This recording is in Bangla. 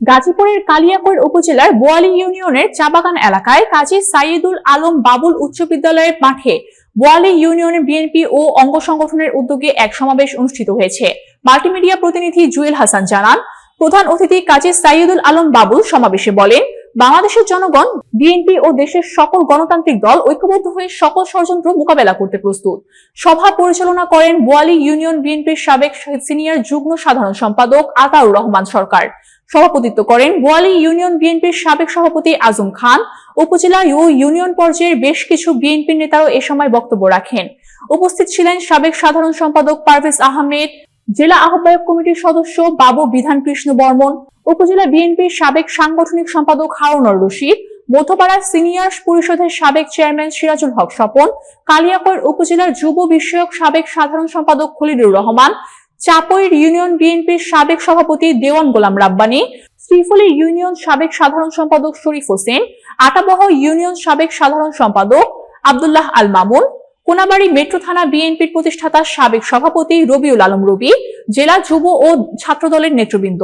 গাজীপুরের কালিয়াকৈর উপজেলার বোয়ালি ইউনিয়নের চাবাগান এলাকায় কাজী সাইদুল আলম বাবুল উচ্চ বিদ্যালয়ের মাঠে বোয়ালি ইউনিয়নের বিএনপি ও অঙ্গ সংগঠনের উদ্যোগে এক সমাবেশ অনুষ্ঠিত হয়েছে। মাল্টিমিডিয়া প্রতিনিধি জুয়েল হাসান জানান, প্রধান অতিথি কাজী সাইদুল আলম বাবুল সমাবেশে বলেন বাংলাদেশের জনগণ, বিএনপি ও দেশের সকল গণতান্ত্রিক দল ঐক্যবদ্ধ হয়ে সকল ষড়যন্ত্র মোকাবেলা করতে প্রস্তুত। সভা পরিচালনা করেন বোয়ালি ইউনিয়ন বিএনপির সাবেক সিনিয়র যুগ্ম সাধারণ সম্পাদক আতাউর রহমান সরকার। সভাপতিত্ব করেন বোয়ালি ইউনিয়ন বিএনপির সাবেক সভাপতি আজম খান। উপজেলা ও ইউনিয়ন পর্যায়ের বেশ কিছু বিএনপির নেতারাও এ সময় বক্তব্য রাখেন। উপস্থিত ছিলেন সাবেক সাধারণ সম্পাদক পারভেজ আহমেদ জেলা আহ্বায়ক কমিটির সদস্য বাবু বিধান কৃষ্ণ বর্মন, উপজেলা বিএনপির সাবেক সাংগঠনিক সম্পাদক হারুনর রশিদ মধ্যপাড়া সিনিয়র পরিষদের সাবেক চেয়ারম্যান সিরাজুল হক স্বপন, কালিয়াকৈর উপজেলার যুব বিষয়ক সাবেক সাধারণ সম্পাদক খলিলুর রহমান চাপইর ইউনিয়ন বিএনপির সাবেক সভাপতি দেওয়ান গোলাম রাব্বানি, শ্রীফলী ইউনিয়ন সাবেক সাধারণ সম্পাদক শরীফ হোসেন আটাবহ ইউনিয়ন সাবেক সাধারণ সম্পাদক আব্দুল্লাহ আল মামুন কোনাবাড়ি মেট্রো থানা বিএনপির প্রতিষ্ঠাতা সাবেক সভাপতি রবিউল আলম রবি, জেলা যুব ও ছাত্রদলের নেতৃবৃন্দ।